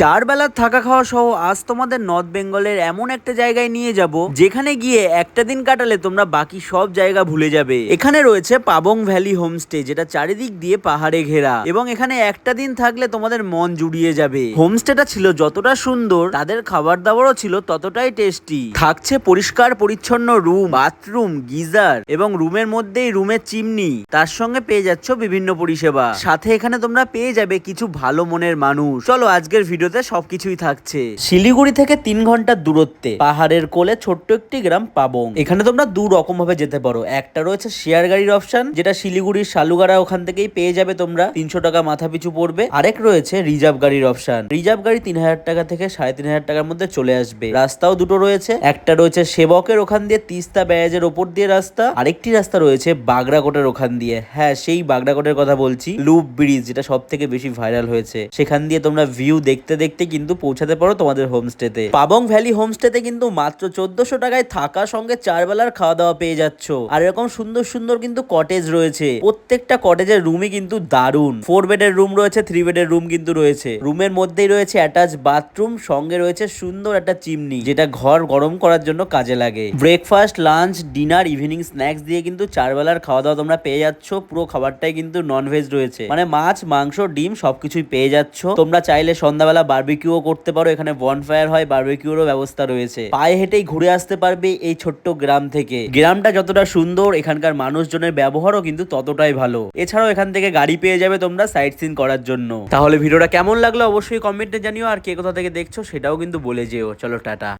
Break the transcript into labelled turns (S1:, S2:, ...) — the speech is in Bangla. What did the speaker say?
S1: চার বেলার থাকা খাওয়া সহ আজ তোমাদের নর্থ বেঙ্গলের এমন একটা জায়গায় নিয়ে যাব, যেখানে গিয়ে একটা দিন কাটালে তোমরা বাকি সব জায়গা ভুলে যাবে। এখানে রয়েছে পাবং ভ্যালি হোমস্টে যেটা চারিদিক দিয়ে পাহাড়ে ঘেরা, এবং এখানে একটা দিন থাকলে তোমাদের মন জুড়িয়ে যাবে। হোমস্টেটা ছিল যতটা সুন্দর, তাদের খাবার দাবারও ছিল ততটাই টেস্টি থাকছে পরিষ্কার পরিচ্ছন্ন রুম বাথরুম গিজার, এবং রুমের মধ্যেই রুমের চিমনি। তার সঙ্গে পেয়ে যাচ্ছ বিভিন্ন পরিষেবা। সাথে এখানে তোমরা পেয়ে যাবে কিছু ভালো মনের মানুষ। চলো আজকের ভিডিওতে সবকিছুই থাকছে। শিলিগুড়ি থেকে তিন ঘণ্টার দূরত্বে, পাহাড়ের কোলে ছোট্ট একটি গ্রাম পাবং। এখানে তোমরা দু রকম ভাবে যেতে পারো। একটা রয়েছে শেয়ার গাড়ির অপশন, যেটা শিলিগুড়ির শালুগাড়া ওখান থেকেই পেয়ে যাবে তোমরা। তিনশো টাকা মাথা পিছু পড়বে। আরেক রয়েছে রিজার্ভ গাড়ির অপশন। রিজার্ভ গাড়ি তিন হাজার টাকা থেকে সাড়ে তিন হাজার টাকার মধ্যে চলে আসবে। রাস্তাও দুটো রয়েছে। একটা রয়েছে সেবকের ওখান দিয়ে তিস্তা ব্যারাজের ওপর দিয়ে রাস্তা। আরেকটি রাস্তা রয়েছে বাগরাকোটের ওখান দিয়ে। হ্যাঁ সেই বাগরাকোটের কথা বলছি। লুপ ব্রিজ, যেটা সব থেকে বেশি ভাইরাল হয়েছে। সেখান দিয়ে তোমরা ভিউ দেখতে দেখতে কিন্তু পৌঁছাতে পারো তোমাদের হোমস্টেতে পাবং ভ্যালি হোমস্টেতে কিন্তু মাত্র চোদ্দশো টাকায় থাকা সঙ্গে চার বেলার খাওয়া দাওয়া পেয়ে যাচ্ছ। আর এরকম সুন্দর সুন্দর কিন্তু কটেজ রয়েছে। প্রত্যেকটা কটেজের রুমই কিন্তু দারুণ। ফোর বেডের রুম রয়েছে থ্রি বেডের রুম কিন্তু রয়েছে। রুমের মধ্যেই রয়েছে অ্যাটাচ বাথরুম সঙ্গে রয়েছে সুন্দর একটা চিমনি যেটা ঘর গরম করার জন্য কাজে লাগে। Breakfast lunch dinner evening snacks দিয়ে কিন্তু চার বেলার খাওয়া দাওয়া তোমরা পেয়ে যাচ্ছ। পুরো খাবারটাই কিন্তু ননভেজ রয়েছে। মানে মাছ, মাংস, ডিম সবকিছুই পেয়ে যাচ্ছ। তোমরা চাইলে সন্ধ্যাবেলা বার্বিকিউও করতে পারো। এখানে বনফায়ার হয় বার্বিকিউরও ব্যবস্থা রয়েছে। পায়ে হেঁটেই ঘুরে আসতে পারবে এই ছোট্ট গ্রাম থেকে। গ্রামটা যতটা সুন্দর, এখানকার মানুষজনের ব্যবহারও কিন্তু ততটাই ভালো। এছাড়াও এখান থেকে গাড়ি পেয়ে যাবে তোমরা সাইট সিন করার জন্য। তাহলে ভিডিওটা কেমন লাগল অবশ্যই কমেন্টে জানিও। আর কে কোথা থেকে দেখছ সেটাও কিন্তু বলে যেও। চলো, টাটা।